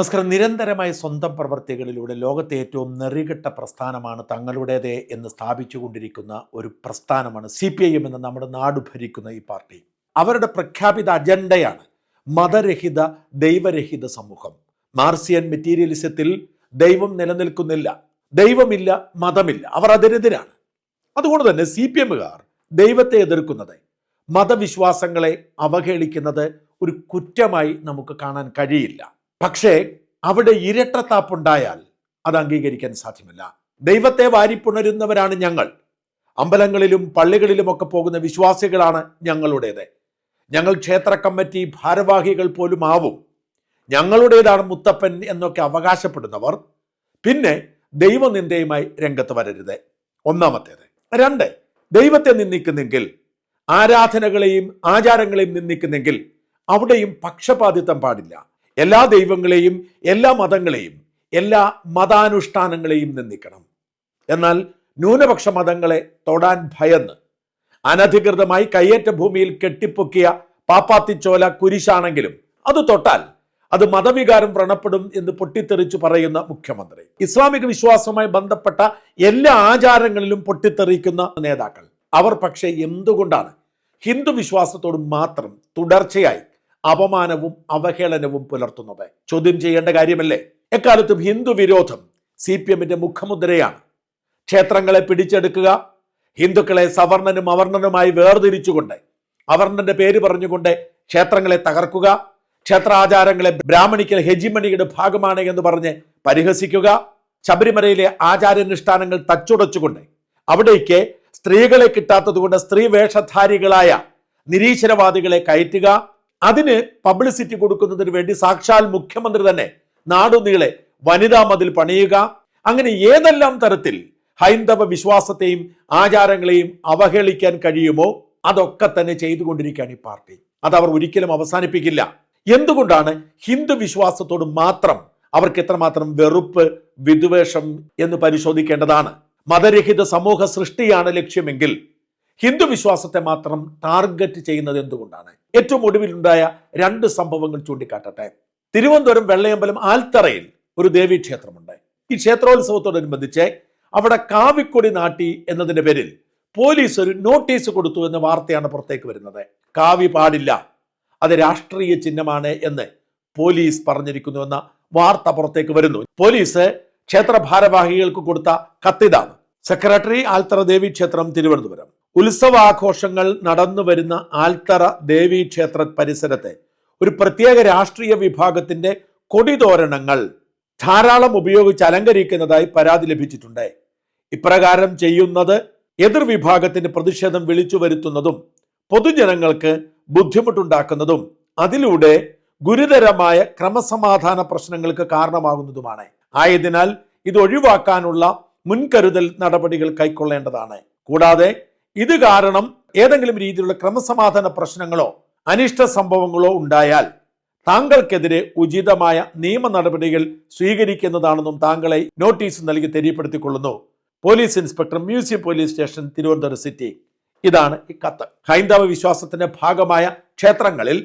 നമസ്കാരം. നിരന്തരമായ സ്വന്തം പ്രവർത്തികളിലൂടെ ലോകത്തെ ഏറ്റവും നെറികെട്ട പ്രസ്ഥാനമാണ് തങ്ങളുടേത് എന്ന് സ്ഥാപിച്ചുകൊണ്ടിരിക്കുന്ന ഒരു പ്രസ്ഥാനമാണ് സി പി ഐ എം എന്ന നമ്മുടെ നാട് ഭരിക്കുന്ന ഈ പാർട്ടി. അവരുടെ പ്രഖ്യാപിത അജണ്ടയാണ് മതരഹിത ദൈവരഹിത സമൂഹം. മാർസിയൻ മെറ്റീരിയലിസത്തിൽ ദൈവം നിലനിൽക്കുന്നില്ല ദൈവമില്ല മതമില്ല. അവർ അതിനെതിരാണ്. അതുകൊണ്ട് തന്നെ സി പി എമ്മുകാർ ദൈവത്തെ എതിർക്കുന്നത് മതവിശ്വാസങ്ങളെ അവഹേളിക്കുന്നത് ഒരു കുറ്റമായി നമുക്ക് കാണാൻ കഴിയില്ല. പക്ഷേ അവിടെ ഇരട്ടത്താപ്പുണ്ടായാൽ അത് അംഗീകരിക്കാൻ സാധ്യമല്ല. ദൈവത്തെ വാരിപ്പുണരുന്നവരാണ് ഞങ്ങൾ. അമ്പലങ്ങളിലും പള്ളികളിലും ഒക്കെ പോകുന്ന വിശ്വാസികളാണ് ഞങ്ങളുടേത്. ഞങ്ങൾ ക്ഷേത്ര കമ്മിറ്റി ഭാരവാഹികൾ പോലും ആവും. ഞങ്ങളുടേതാണ് മുത്തപ്പൻ എന്നൊക്കെ അവകാശപ്പെടുന്നവർ. പിന്നെ ദൈവനിന്ദയുമായി രംഗത്ത് വരരുത്. ഒന്നാമത്തേത്. രണ്ട് ദൈവത്തെ നിന്ദിക്കുന്നെങ്കിൽ ആരാധനകളെയും ആചാരങ്ങളെയും നിന്ദിക്കുന്നെങ്കിൽ അവിടെയും പക്ഷപാതിത്വം പാടില്ല. എല്ലാ ദൈവങ്ങളെയും എല്ലാ മതങ്ങളെയും എല്ലാ മതാനുഷ്ഠാനങ്ങളെയും നിന്ദിക്കണം. എന്നാൽ ന്യൂനപക്ഷ മതങ്ങളെ തൊടാൻ ഭയന്ന് അനധികൃതമായി കയ്യേറ്റ ഭൂമിയിൽ കെട്ടിപ്പൊക്കിയ പാപ്പാത്തിച്ചോല കുരിശാണെങ്കിലും അത് തൊട്ടാൽ അത് മതവികാരം വ്രണപ്പെടും എന്ന് പൊട്ടിത്തെറിച്ചു പറയുന്ന മുഖ്യമന്ത്രി. ഇസ്ലാമിക വിശ്വാസവുമായി ബന്ധപ്പെട്ട എല്ലാ ആചാരങ്ങളിലും പൊട്ടിത്തെറിക്കുന്ന നേതാക്കൾ. അവർ പക്ഷേ എന്തുകൊണ്ടാണ് ഹിന്ദു വിശ്വാസത്തോട് മാത്രം തുടർച്ചയായി അപമാനവും അവഹേളനവും പുലർത്തുന്നത് ചോദ്യം ചെയ്യേണ്ട കാര്യമല്ലേ? എക്കാലത്തും ഹിന്ദു വിരോധം സി പി എമ്മിന്റെ മുഖമുദ്രയാണ്. ക്ഷേത്രങ്ങളെ പിടിച്ചെടുക്കുക ഹിന്ദുക്കളെ സവർണനും അവർണനുമായി വേർതിരിച്ചുകൊണ്ട് അവർണന്റെ പേര് പറഞ്ഞുകൊണ്ട് ക്ഷേത്രങ്ങളെ തകർക്കുക ക്ഷേത്രാചാരങ്ങളെ ബ്രാഹ്മണിക്കൽ ഹെജിമണിയുടെ ഭാഗമാണ് എന്ന് പറഞ്ഞ് പരിഹസിക്കുക ശബരിമലയിലെ ആചാരാനുഷ്ഠാനങ്ങൾ തച്ചുടച്ചുകൊണ്ട് അവിടേക്ക് സ്ത്രീകളെ കിട്ടാത്തതുകൊണ്ട് സ്ത്രീ വേഷധാരികളായ നിരീശ്വരവാദികളെ കയറ്റുക അതിന് പബ്ലിസിറ്റി കൊടുക്കുന്നതിന് വേണ്ടി സാക്ഷാൽ മുഖ്യമന്ത്രി തന്നെ നാടുനീളെ വനിതാ മതിൽ പണിയുക. അങ്ങനെ ഏതെല്ലാം തരത്തിൽ ഹൈന്ദവ വിശ്വാസത്തെയും ആചാരങ്ങളെയും അവഹേളിക്കാൻ കഴിയുമോ അതൊക്കെ തന്നെ ചെയ്തുകൊണ്ടിരിക്കുകയാണ് ഈ പാർട്ടി. അത് അവർ ഒരിക്കലും അവസാനിപ്പിക്കില്ല. എന്തുകൊണ്ടാണ് ഹിന്ദു വിശ്വാസത്തോട് മാത്രം അവർക്ക് എത്രമാത്രം വെറുപ്പ് വിദ്വേഷം എന്ന് പരിശോധിക്കേണ്ടതാണ്? മതരഹിത സമൂഹ സൃഷ്ടിയാണ് ലക്ഷ്യമെങ്കിൽ ഹിന്ദു വിശ്വാസത്തെ മാത്രം ടാർഗറ്റ് ചെയ്യുന്നത് എന്തുകൊണ്ടാണ്? ഏറ്റവും ഒടുവിലുണ്ടായ രണ്ട് സംഭവങ്ങൾ ചൂണ്ടിക്കാട്ടട്ടെ. തിരുവനന്തപുരം വെള്ളയമ്പലം ആൽത്തറയിൽ ഒരു ദേവീക്ഷേത്രമുണ്ട് ഈ ക്ഷേത്രോത്സവത്തോടനുബന്ധിച്ച് അവിടെ കാവിക്കൊടി നാട്ടി എന്നതിന്റെ പേരിൽ പോലീസ് ഒരു നോട്ടീസ് കൊടുത്തു എന്ന വാർത്തയാണ് പുറത്തേക്ക് വരുന്നത്. കാവി പാടില്ല അത് രാഷ്ട്രീയ ചിഹ്നമാണ് എന്ന് പോലീസ് പറഞ്ഞിരിക്കുന്നു എന്ന വാർത്ത പുറത്തേക്ക് വരുന്നു. പോലീസ് ക്ഷേത്ര ഭാരവാഹികൾക്ക് കൊടുത്ത കത്തിതാണ്. സെക്രട്ടറി ആൽത്തറ ദേവി ക്ഷേത്രം തിരുവനന്തപുരം. ഉത്സവാഘോഷങ്ങൾ നടന്നു വരുന്ന ആൽത്തറ ദേവി ക്ഷേത്ര പരിസരത്തെ ഒരു പ്രത്യേക രാഷ്ട്രീയ വിഭാഗത്തിന്റെ കൊടിതോരണങ്ങൾ ധാരാളം ഉപയോഗിച്ച് അലങ്കരിക്കുന്നതായി പരാതി ലഭിച്ചിട്ടുണ്ട്. ഇപ്രകാരം ചെയ്യുന്നത് എതിർ വിഭാഗത്തിന്റെ പ്രതിഷേധം വിളിച്ചു വരുത്തുന്നതും പൊതുജനങ്ങൾക്ക് ബുദ്ധിമുട്ടുണ്ടാക്കുന്നതും അതിലൂടെ ഗുരുതരമായ ക്രമസമാധാന പ്രശ്നങ്ങൾക്ക് കാരണമാകുന്നതുമാണ്. ആയതിനാൽ ഇത് ഒഴിവാക്കാനുള്ള മുൻകരുതൽ നടപടികൾ കൈക്കൊള്ളേണ്ടതാണ്. കൂടാതെ ഇത് കാരണം ഏതെങ്കിലും രീതിയിലുള്ള ക്രമസമാധാന പ്രശ്നങ്ങളോ അനിഷ്ട സംഭവങ്ങളോ ഉണ്ടായാൽ താങ്കൾക്കെതിരെ ഉചിതമായ നിയമ നടപടികൾ സ്വീകരിക്കുന്നതാണെന്നും താങ്കളെ നോട്ടീസ് നൽകി തെരിയപ്പെടുത്തിക്കൊള്ളുന്നു. Police inspector museum police station Thiruvananthapuram city. ഇതാണ് ഈ കത്ത്. ഹൈന്ദവ വിശ്വാസത്തിന്റെ ഭാഗമായ ക്ഷേത്രങ്ങളിൽ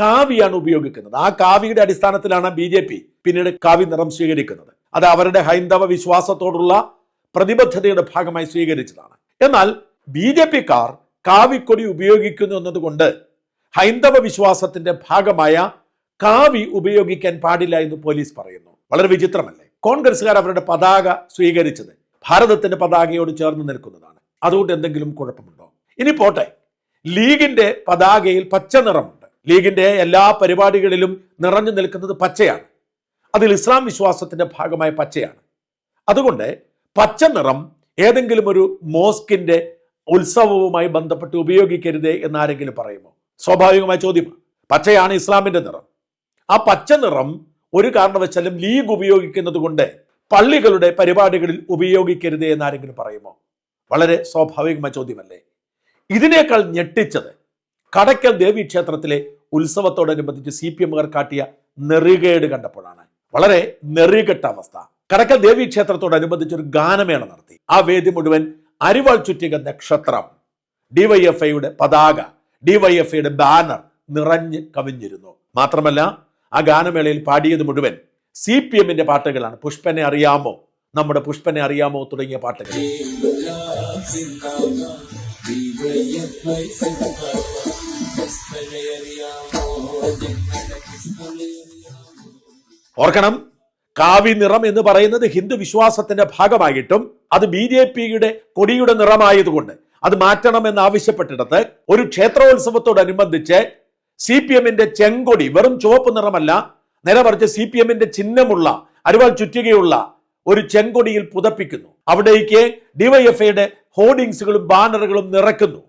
കാവിയാണ് ഉപയോഗിക്കുന്നത്. ആ കാവിയുടെ അടിസ്ഥാനത്തിലാണ് ബി ജെ പി പിന്നീട് കാവി നിറം സ്വീകരിക്കുന്നത്. അത് അവരുടെ ഹൈന്ദവ വിശ്വാസത്തോടുള്ള പ്രതിബദ്ധതയുടെ ഭാഗമായി സ്വീകരിച്ചതാണ്. എന്നാൽ ബി ജെ പിക്കാർ കാവിക്കൊടി ഉപയോഗിക്കുന്നു എന്നതുകൊണ്ട് ഹൈന്ദവ വിശ്വാസത്തിന്റെ ഭാഗമായ കാവി ഉപയോഗിക്കാൻ പാടില്ല എന്ന് പോലീസ് പറയുന്നു. വളരെ വിചിത്രമല്ലേ? കോൺഗ്രസ്സുകാർ അവരുടെ പതാക സ്വീകരിച്ചത് ഭാരതത്തിന്റെ പതാകയോട് ചേർന്ന് നിൽക്കുന്നതാണ്. അതുകൊണ്ട് എന്തെങ്കിലും കുഴപ്പമുണ്ടോ? ഇനി പോട്ടെ. ലീഗിന്റെ പതാകയിൽ പച്ച നിറമുണ്ട്. ലീഗിന്റെ എല്ലാ പരിപാടികളിലും നിറഞ്ഞു നിൽക്കുന്നത് പച്ചയാണ്. അതിൽ ഇസ്ലാം വിശ്വാസത്തിന്റെ ഭാഗമായ പച്ചയാണ്. അതുകൊണ്ട് പച്ച നിറം ഏതെങ്കിലും ഒരു മോസ്കിന്റെ ഉത്സവവുമായി ബന്ധപ്പെട്ട് ഉപയോഗിക്കരുത് എന്ന് ആരെങ്കിലും പറയുമോ? സ്വാഭാവികമായ ചോദ്യമാണ് പച്ചയാണ് ഇസ്ലാമിന്റെ നിറം. ആ പച്ച നിറം ഒരു കാരണവശാലും ലീഗ് ഉപയോഗിക്കുന്നത് കൊണ്ട് പള്ളികളുടെ പരിപാടികളിൽ ഉപയോഗിക്കരുത് എന്ന് ആരെങ്കിലും പറയുമോ? വളരെ സ്വാഭാവികമായ ചോദ്യമല്ലേ? ഇതിനേക്കാൾ ഞെട്ടിച്ചത് കടയ്ക്കൽ ദേവി ക്ഷേത്രത്തിലെ ഉത്സവത്തോടനുബന്ധിച്ച് സി പി എമ്മുകാർ കാട്ടിയ നെറികേട് കണ്ടപ്പോഴാണ്. വളരെ നെറികെട്ട അവസ്ഥ. കടക്കൽ ദേവി ക്ഷേത്രത്തോടനുബന്ധിച്ച് ഒരു ഗാനമേള നടത്തി. ആ വേദി മുഴുവൻ അരിവാൾ ചുറ്റിക നക്ഷത്രം. ഡിവൈഎഫ്ഐയുടെ പതാക ഡിവൈഎഫ്ഐയുടെ ബാനർ നിറഞ്ഞ് കവിഞ്ഞിരുന്നു. മാത്രമല്ല ആ ഗാനമേളയിൽ പാടിയത് മുഴുവൻ സി പി എമ്മിന്റെ പാട്ടുകളാണ്. പുഷ്പനെ അറിയാമോ? നമ്മുടെ പുഷ്പനെ അറിയാമോ? തുടങ്ങിയ പാട്ടുകൾ. ഓർക്കണം കാവി നിറം എന്ന് പറയുന്നത് ഹിന്ദു വിശ്വാസത്തിന്റെ ഭാഗമായിട്ടും അത് ബി ജെ പിയുടെ കൊടിയുടെ നിറമായതുകൊണ്ട് അത് മാറ്റണമെന്ന് ആവശ്യപ്പെട്ടിടത്ത് ഒരു ക്ഷേത്രോത്സവത്തോടനുബന്ധിച്ച് സി പി എമ്മിന്റെ ചെങ്കൊടി വെറും ചുവപ്പ് നിറമല്ല നേരെ മറിച്ച് സി പി എമ്മിന്റെ ചിഹ്നമുള്ള അരുവാൾ ചുറ്റികയുള്ള ഒരു ചെങ്കൊടിയിൽ പുതപ്പിക്കുന്നു. അവിടേക്ക് ഡിവൈഎഫ്ഐയുടെ ഹോർഡിങ്സുകളും ബാനറുകളും നിറക്കുന്നു.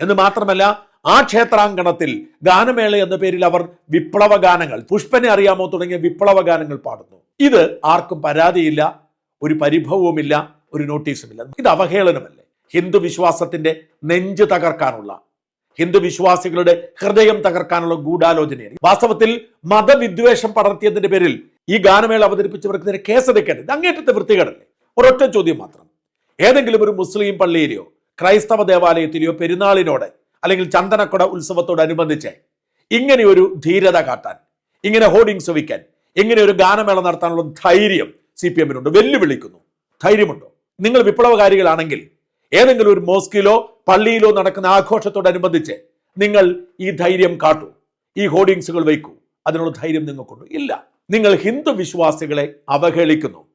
എന്ന് മാത്രമല്ല ആ ക്ഷേത്രാങ്കണത്തിൽ ഗാനമേള എന്ന പേരിൽ അവർ വിപ്ലവ ഗാനങ്ങൾ പുഷ്പനെ അറിയാമോ തുടങ്ങിയ വിപ്ലവ ഗാനങ്ങൾ പാടുന്നു. ഇത് ആർക്കും പരാതിയില്ല ഒരു പരിഭവവുമില്ല ഒരു നോട്ടീസുമില്ല. ഇത് അവഹേളനമല്ലേ? ഹിന്ദു വിശ്വാസത്തിന്റെ നെഞ്ച് തകർക്കാനുള്ള ഹിന്ദു വിശ്വാസികളുടെ ഹൃദയം തകർക്കാനുള്ള ഗൂഢാലോചനയാണ്. വാസ്തവത്തിൽ മതവിദ്വേഷം പടർത്തിയതിന്റെ പേരിൽ ഈ ഗാനമേള അവതരിപ്പിച്ചവർക്കെതിരെ കേസെടുക്കേണ്ടത് ഇത് അങ്ങേറ്റത്തെ വൃത്തികേടല്ലേ? ഒരൊറ്റ ചോദ്യം മാത്രം. ഏതെങ്കിലും ഒരു മുസ്ലിം പള്ളിയിലെയോ ക്രൈസ്തവ ദേവാലയത്തിലെയോ പെരുന്നാളിനോട് അല്ലെങ്കിൽ ചന്ദനക്കുട ഉത്സവത്തോടനുബന്ധിച്ച് ഇങ്ങനെ ഒരു ധീരത കാട്ടാൻ ഇങ്ങനെ ഹോർഡിങ്സ് വയ്ക്കാൻ ഇങ്ങനെ ഒരു ഗാനമേള നടത്താനുള്ള ധൈര്യം സി പി എമ്മിനുണ്ട് വെല്ലുവിളിക്കുന്നു. ധൈര്യമുണ്ടോ? നിങ്ങൾ വിപ്ലവകാരികളാണെങ്കിൽ ഏതെങ്കിലും ഒരു മോസ്കിലോ പള്ളിയിലോ നടക്കുന്ന ആഘോഷത്തോടനുബന്ധിച്ച് നിങ്ങൾ ഈ ധൈര്യം കാട്ടൂ. ഈ ഹോർഡിങ്സുകൾ വയ്ക്കൂ. അതിനുള്ള ധൈര്യം നിങ്ങൾക്കുണ്ടോ. ഇല്ല. നിങ്ങൾ ഹിന്ദു വിശ്വാസികളെ അവഹേളിക്കുന്നു.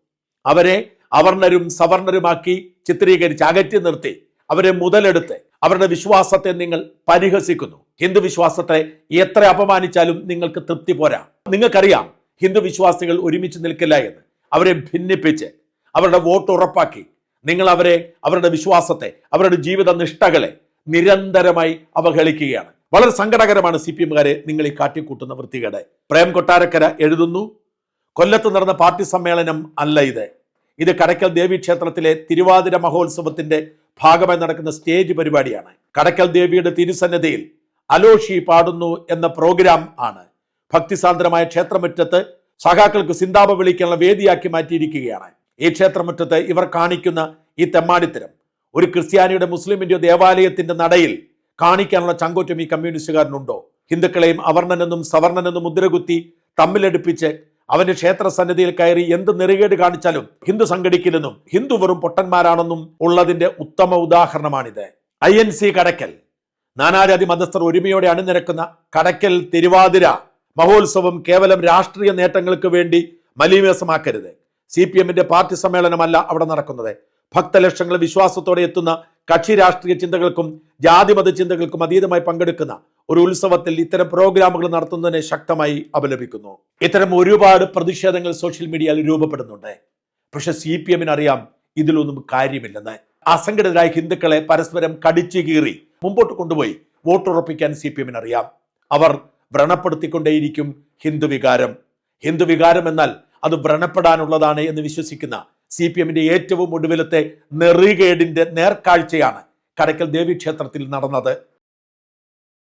അവരെ അവർണരും സവർണരുമാക്കി ചിത്രീകരിച്ച് അകറ്റി നിർത്തി അവരെ മുതലെടുത്ത് അവരുടെ വിശ്വാസത്തെ നിങ്ങൾ പരിഹസിക്കുന്നു. ഹിന്ദു വിശ്വാസത്തെ എത്ര അപമാനിച്ചാലും നിങ്ങൾക്ക് തൃപ്തി പോരാ. നിങ്ങൾക്കറിയാം ഹിന്ദു വിശ്വാസികൾ ഒരുമിച്ച് നിൽക്കില്ല എന്ന്. അവരെ ഭിന്നിപ്പിച്ച് അവരുടെ വോട്ട് ഉറപ്പാക്കി. നിങ്ങൾ അവരെ അവരുടെ വിശ്വാസത്തെ അവരുടെ ജീവിത നിഷ്ഠകളെ നിരന്തരമായി അവഹേളിക്കുകയാണ്. വളരെ സങ്കടകരമാണ് സി പി എമ്മുകാരെ നിങ്ങൾ ഈ കാട്ടിക്കൂട്ടുന്ന വൃത്തികേട്. പ്രേം കൊട്ടാരക്കര എഴുതുന്നു കൊല്ലത്ത് നടന്ന പാർട്ടി സമ്മേളനം അല്ല ഇത്. ഇത് കടയ്ക്കൽ ദേവീക്ഷേത്രത്തിലെ തിരുവാതിര മഹോത്സവത്തിന്റെ ഭാഗമായി നടക്കുന്ന സ്റ്റേജ് പരിപാടിയാണ്. കടക്കൽ ദേവിയുടെ തിരുസന്നിധിയിൽ അലോഷി പാടുന്നു എന്ന പ്രോഗ്രാം ആണ്. ഭക്തിസാന്ദ്രമായ ക്ഷേത്രമുറ്റത്ത് സഖാക്കൾക്ക് സിന്താപ വിളിക്കാനുള്ള വേദിയാക്കി മാറ്റിയിരിക്കുകയാണ്. ഈ ക്ഷേത്രമുറ്റത്ത് ഇവർ കാണിക്കുന്ന ഈ തെമ്മാടിത്തരം ഒരു ക്രിസ്ത്യാനിയുടെ മുസ്ലിമിന്റെയോ ദേവാലയത്തിന്റെ നടയിൽ കാണിക്കാനുള്ള ചങ്കോറ്റം ഈ കമ്മ്യൂണിസ്റ്റുകാരനുണ്ടോ? ഹിന്ദുക്കളെയും അവർണനെന്നും സവർണനെന്നും മുദ്രകുത്തി തമ്മിലടുപ്പിച്ച് അവന്റെ ക്ഷേത്ര സന്നിധിയിൽ കയറി എന്ത് നെറുകേട് കാണിച്ചാലും ഹിന്ദു സംഘടിക്കില്ലെന്നും ഹിന്ദു വെറും പൊട്ടന്മാരാണെന്നും ഉള്ളതിന്റെ ഉത്തമ ഉദാഹരണമാണിത്. ഐ എൻ സി കടക്കൽ നാനാജാതി മതസ്ഥർ ഒരുമയോടെ അണിനിരക്കുന്ന കടക്കൽ തിരുവാതിര മഹോത്സവം കേവലം രാഷ്ട്രീയ നേട്ടങ്ങൾക്ക് വേണ്ടി മലീമസമാക്കരുത്. സി പി എമ്മിന്റെ പാർട്ടി സമ്മേളനമല്ല അവിടെ നടക്കുന്നത്. ഭക്തലക്ഷങ്ങൾ വിശ്വാസത്തോടെ എത്തുന്ന കക്ഷി രാഷ്ട്രീയ ചിന്തകൾക്കും ജാതിമത ചിന്തകൾക്കും അതീതമായി പങ്കെടുക്കുന്ന ഒരു ഉത്സവത്തിൽ ഇത്തരം പ്രോഗ്രാമുകൾ നടത്തുന്നതിനെ ശക്തമായി അപലപിക്കുന്നു. ഇത്തരം ഒരുപാട് പ്രതിഷേധങ്ങൾ സോഷ്യൽ മീഡിയയിൽ രൂപപ്പെടുന്നുണ്ട്. പക്ഷെ സി പി എമ്മിന് അറിയാം ഇതിലൊന്നും കാര്യമില്ലെന്ന്. അസംഘടിതരായ ഹിന്ദുക്കളെ പരസ്പരം കടിച്ചു കീറി മുമ്പോട്ട് കൊണ്ടുപോയി വോട്ടുറപ്പിക്കാൻ സി പി എമ്മിന് അറിയാം അവർ വ്രണപ്പെടുത്തിക്കൊണ്ടേയിരിക്കും ഹിന്ദു വികാരം ഹിന്ദു വികാരം എന്നാൽ അത് വ്രണപ്പെടാനുള്ളതാണ് എന്ന് വിശ്വസിക്കുന്ന സി പി എമ്മിന്റെ ഏറ്റവും ഒടുവിലത്തെ നെറികേടിന്റെ നേർക്കാഴ്ചയാണ് കടക്കൽ ദേവീക്ഷേത്രത്തിൽ നടന്നത്.